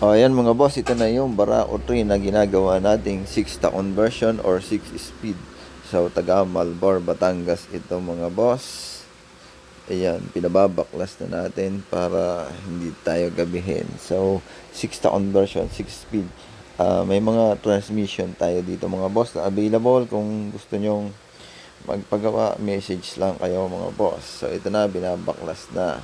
O ayan mga boss, ito na yung Barao 3 na ginagawa nating 6 conversion or 6 speed. So taga Malbor, Batangas ito mga boss. Ayan, pinababaklas na natin para hindi tayo gabihin. So 6 conversion, 6 speed. Ah, may mga transmission tayo dito mga boss na available kung gusto nyong magpagawa, message lang kayo mga boss. So ito na, binabaklas na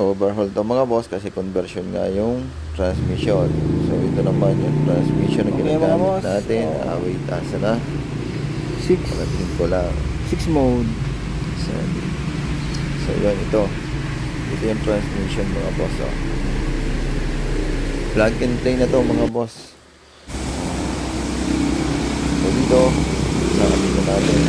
overhaul to mga boss kasi conversion nga yung transmission. So ito naman yung transmission na Okay, ginagamit natin. Ah, wait, asa na? 6 Palating ko lang. 6 mode. So, so yun, ito. Ito yung transmission mga boss. Oh. Plug and play na to mga boss. So dito, nakabit na natin.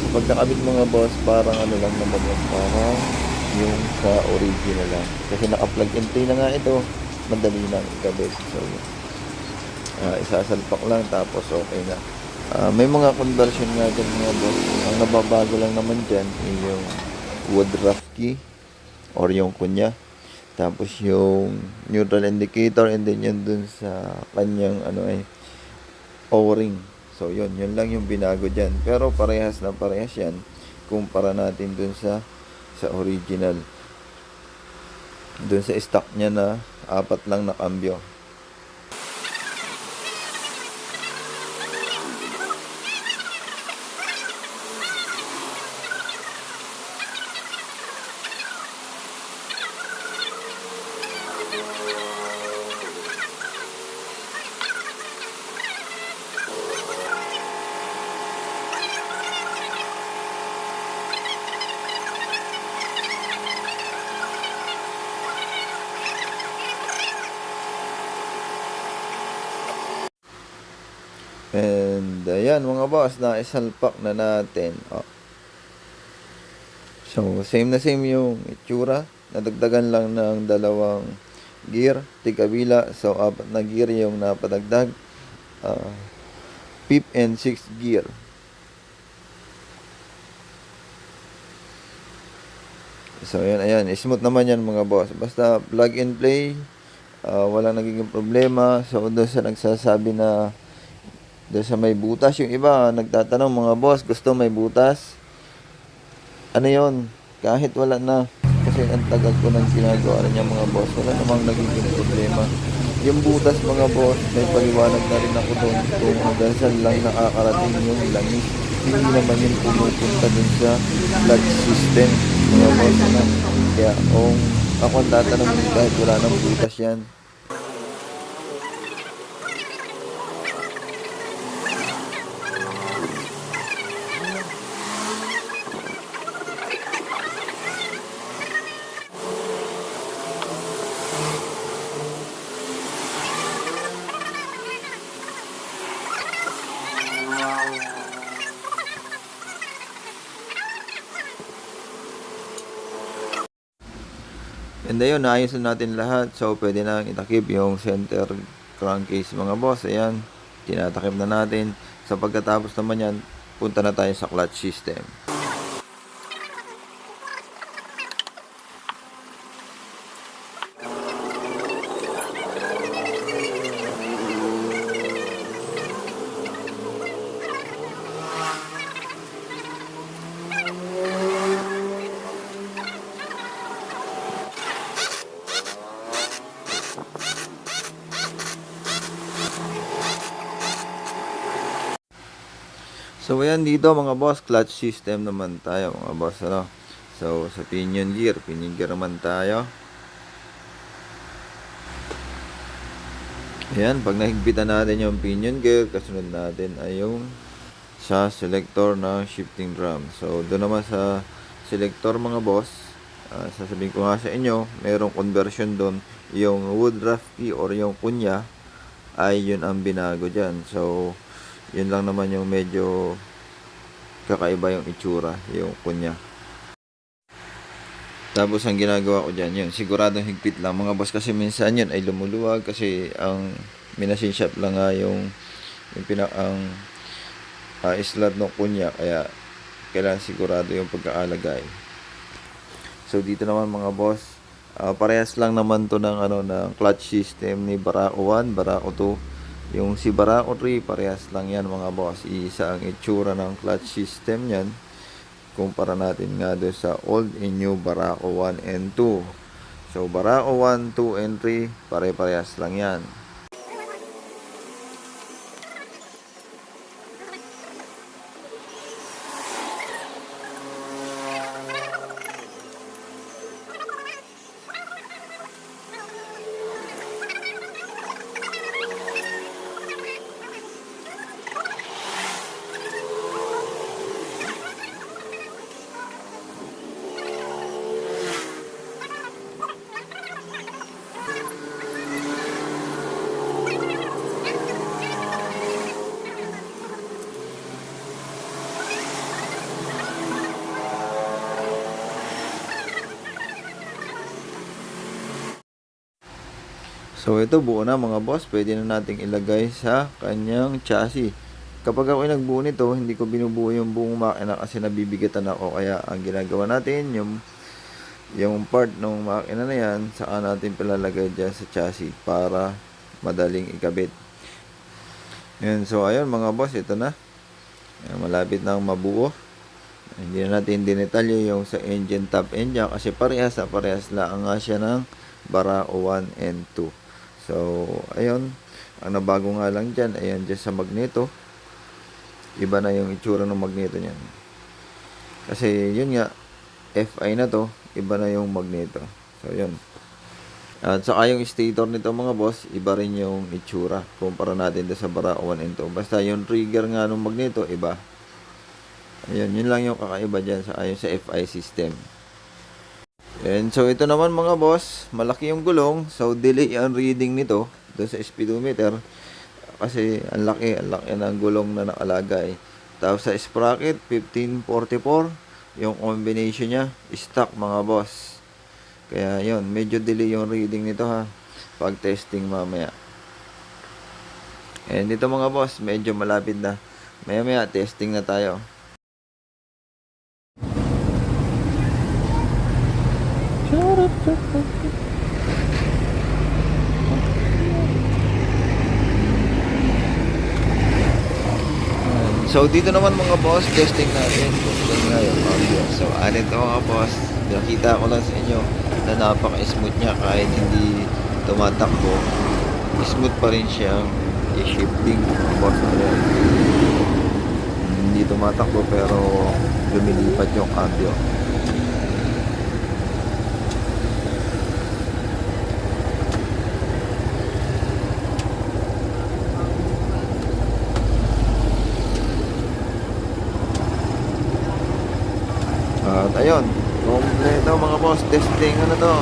Kapag nakabit mga boss, parang ano lang naman yung parang yung sa original lang. Kasi naka-plug and play na nga ito. Madali lang ikabit. So, ah isasalpak lang tapos okay na. Ah, may mga conversion nga dyan mga boss. Ang nababago lang naman dyan yung wood rough key or yung kunya. Tapos yung neutral indicator and then yun dun sa kanyang ano ay O-ring. So yun, yun lang yung binago dyan. Pero parehas na parehas yan kumpara natin dun sa sa original. Dun sa stock niya na apat lang na And ayan mga boss, naisalpak na natin. Oh. So, same na same yung itsura. Nadagdagan lang ng dalawang gear, tigabila. So, apat na gear yung napadagdag. Ah, fifth and sixth gear. So, ayan, ayan. Smooth naman yan mga boss. Basta plug and play. ah, walang nagiging problema. So, doon sa nagsasabi na doon sa may butas. Yung iba, nagtatanong mga boss, gusto may butas. Ano yon Kahit wala na. Kasi ang tagal ko nang ginagawa na niya mga boss. Wala namang nagiging problema. Yung butas mga boss, may paliwanag na rin ako doon kung hanggang saan lang nakakarating yung langis. Hindi naman yun pumupunta dun sa plug system mga boss. Na. Kaya kung ako ang tatanong kahit wala nang butas yan, And ayun, naayos na natin lahat. So, pwede na itakip yung center crankcase mga boss. Ayan, tinatakip na natin. Sa pagkatapos naman yan, punta na tayo sa clutch system. So, ayan dito mga boss, clutch system naman tayo mga boss. Ano? So, sa pinion gear, pinion gear naman tayo. Ayan, pag nahigpitan natin yung pinion gear, kasunod natin ay yung sa selector ng shifting drum. So, doon naman sa selector mga boss, ah, sasabihin ko nga sa inyo, mayroong conversion doon. Yung wood rough key or yung kunya, ay yun ang binago dyan. So, yun lang naman yung medyo kakaiba yung itsura, yung kunya. Tapos ang ginagawa ko dyan, yun, siguradong higpit lang mga boss kasi minsan yun ay lumuluwag kasi ang minasin shop lang nga yung yung pinak ang uh, slot ng kunya kaya kailangan sigurado yung pagkaalagay. So dito naman mga boss, Ah, parehas lang naman to ng ano ng clutch system ni Barako 1, Barako 2. Yung si Barako 3, parehas lang yan mga boss. Isa ang itsura ng clutch system niyan. Kumpara natin nga doon sa old and new Barako 1 and 2. So Barako 1, 2 and 3, pare-parehas lang yan. So ito buo na mga boss, pwede na nating ilagay sa kanyang chassis. Kapag ako nagbuo nito, hindi ko binubuo yung buong makina kasi nabibigatan ako. Kaya ang ginagawa natin, yung yung part ng makina na yan, saka natin pilalagay dyan sa chassis para madaling ikabit. Yan, so ayun mga boss, ito na. Yan, malapit na mabuo. Hindi na natin dinetalye yung sa engine top end niya kasi parehas na parehas lang nga siya ng Barao 1 and 2. So, ayun. Ang nabago nga lang dyan, ayan dyan sa magneto. Iba na yung itsura ng magneto niyan. Kasi yun nga, FI na to, iba na yung magneto. So, yun. At saka yung stator nito mga boss, iba rin yung itsura. Kumpara natin doon sa Barao 1 and 2. Basta yung trigger nga ng magneto, iba. Ayun, yun lang yung kakaiba dyan sa, ayun, sa FI system. And so ito naman mga boss, malaki yung gulong. So delay ang reading nito doon sa speedometer. Kasi ang laki, ang laki ng gulong na nakalagay. Tapos sa sprocket, 1544. Yung combination niya, stock mga boss. Kaya yon medyo delay yung reading nito ha. Pag testing mamaya. And ito mga boss, medyo malapit na. Maya maya, testing na tayo. So dito naman mga boss, testing natin kung saan nga yung audio. So anin to mga boss, nakita ko lang sa inyo na napaka-smooth niya kahit hindi tumatakbo. Smooth pa rin siyang i-shifting mga boss. Ayan. Hindi tumatakbo pero lumilipat yung audio. At ayun, kompleto mga boss, testing ano to.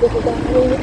Dito ko sa kanina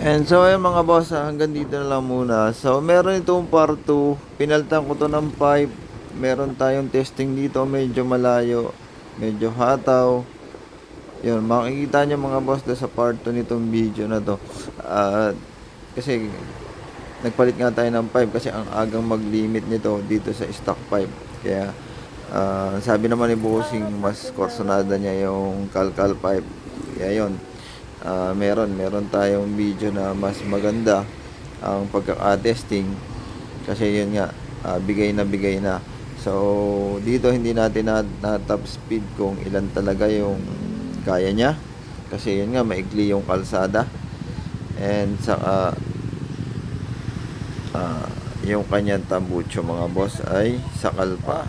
And so ayun mga boss, ah, hanggang dito na lang muna. So meron itong part 2, pinaltan ko to ng pipe. Meron tayong testing dito, medyo malayo, medyo hataw. Yun, makikita nyo mga boss sa part 2 nitong video na to. At kasi nagpalit nga tayo ng pipe kasi ang agang mag-limit nito dito sa stock pipe. Kaya ah, sabi naman ni Bossing mas korsonada niya yung kalkal pipe. Kaya yun, ah, meron, meron tayong video na mas maganda ang pagkaka-testing kasi yun nga, ah, bigay na bigay na. So, dito hindi natin na, na top speed kung ilan talaga yung kaya niya. Kasi yun nga, maikli yung kalsada. And saka, ah, yung kanyang tambucho mga boss ay sakal pa.